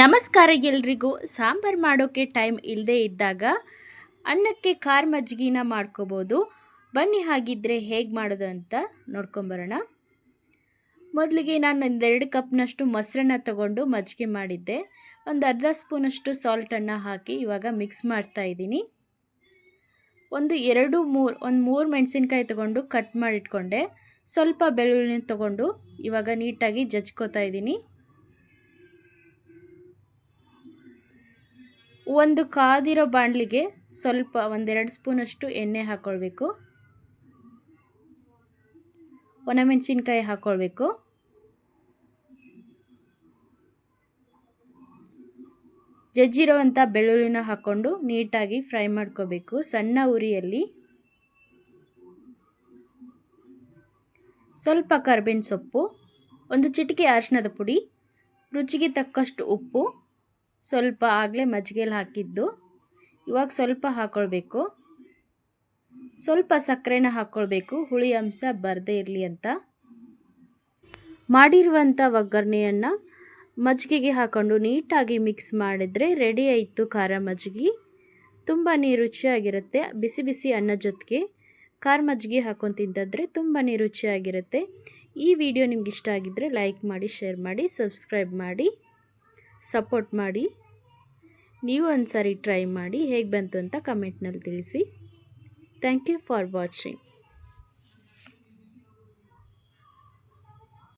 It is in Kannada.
ನಮಸ್ಕಾರ ಎಲ್ರಿಗೂ. ಸಾಂಬಾರು ಮಾಡೋಕ್ಕೆ ಟೈಮ್ ಇಲ್ಲದೆ ಇದ್ದಾಗ ಅನ್ನಕ್ಕೆ ಖಾರ ಮಜ್ಜಿಗೆನ ಮಾಡ್ಕೋಬೋದು. ಬನ್ನಿ ಹಾಗಿದ್ದರೆ ಹೇಗೆ ಮಾಡೋದು ಅಂತ ನೋಡ್ಕೊಂಬರೋಣ. ಮೊದಲಿಗೆ ನಾನು ಒಂದೆರಡು ಕಪ್ನಷ್ಟು ಮೊಸರನ್ನ ತಗೊಂಡು ಮಜ್ಜಿಗೆ ಮಾಡಿದ್ದೆ. ಒಂದು ಅರ್ಧ ಸ್ಪೂನಷ್ಟು ಸಾಲ್ಟನ್ನು ಹಾಕಿ ಇವಾಗ ಮಿಕ್ಸ್ ಮಾಡ್ತಾ ಇದ್ದೀನಿ. ಒಂದು ಎರಡು ಮೂರು, ಒಂದು ಮೂರು ಮೆಣಸಿನ್ಕಾಯಿ ತೊಗೊಂಡು ಕಟ್ ಮಾಡಿಟ್ಕೊಂಡೆ. ಸ್ವಲ್ಪ ಬೆಳ್ಳುಳ್ಳಿ ತೊಗೊಂಡು ಇವಾಗ ನೀಟಾಗಿ ಜಜ್ಕೋತಾ ಇದ್ದೀನಿ. ಒಂದು ಕಾದಿರೋ ಬಾಣಲಿಗೆ ಸ್ವಲ್ಪ ಒಂದೆರಡು ಸ್ಪೂನಷ್ಟು ಎಣ್ಣೆ ಹಾಕ್ಕೊಳ್ಬೇಕು ಒಣಮೆಣಸಿನ್ಕಾಯಿ ಹಾಕ್ಕೊಳ್ಬೇಕು ಜಜ್ಜಿರೋವಂಥ ಬೆಳ್ಳುಳ್ಳಿನ ಹಾಕ್ಕೊಂಡು ನೀಟಾಗಿ ಫ್ರೈ ಮಾಡ್ಕೋಬೇಕು. ಸಣ್ಣ ಉರಿಯಲ್ಲಿ ಸ್ವಲ್ಪ ಕರ್ಬೇವಿನ ಸೊಪ್ಪು, ಒಂದು ಚಿಟಿಕೆ ಅರಿಶಿನದ ಪುಡಿ, ರುಚಿಗೆ ತಕ್ಕಷ್ಟು ಉಪ್ಪು ಸ್ವಲ್ಪ ಆಗಲೇ ಮಜ್ಜಿಗೆಲಿ ಹಾಕಿದ್ದು. ಇವಾಗ ಸ್ವಲ್ಪ ಹಾಕ್ಕೊಳ್ಬೇಕು ಸ್ವಲ್ಪ ಸಕ್ಕರೆನ ಹಾಕ್ಕೊಳ್ಬೇಕು ಹುಳಿ ಅಂಶ ಬರದೇ ಇರಲಿ ಅಂತ. ಮಾಡಿರುವಂಥ ಒಗ್ಗರಣೆಯನ್ನು ಮಜ್ಜಿಗೆಗೆ ಹಾಕ್ಕೊಂಡು ನೀಟಾಗಿ ಮಿಕ್ಸ್ ಮಾಡಿದರೆ ರೆಡಿ ಆಯಿತು ಖಾರ ಮಜ್ಜಿಗೆ. ತುಂಬಾ ರುಚಿಯಾಗಿರುತ್ತೆ. ಬಿಸಿ ಬಿಸಿ ಅನ್ನ ಜೊತೆಗೆ ಖಾರ ಮಜ್ಜಿಗೆ ಹಾಕೊಂಡು ತಿಂತಂದರೆ ತುಂಬಾ ರುಚಿಯಾಗಿರುತ್ತೆ. ಈ ವಿಡಿಯೋ ನಿಮ್ಗೆ ಇಷ್ಟ ಆಗಿದ್ದರೆ ಲೈಕ್ ಮಾಡಿ, ಶೇರ್ ಮಾಡಿ, ಸಬ್ಸ್ಕ್ರೈಬ್ ಮಾಡಿ. ಸಪೋರ್ಟ್ ಮಾಡಿ. ನೀವು ಒಂದು ಸಾರಿ ಟ್ರೈ ಮಾಡಿ ಹೇಗೆ ಬಂತು ಅಂತ ಕಮೆಂಟ್ನಲ್ಲಿ ತಿಳಿಸಿ. Thank you for watching.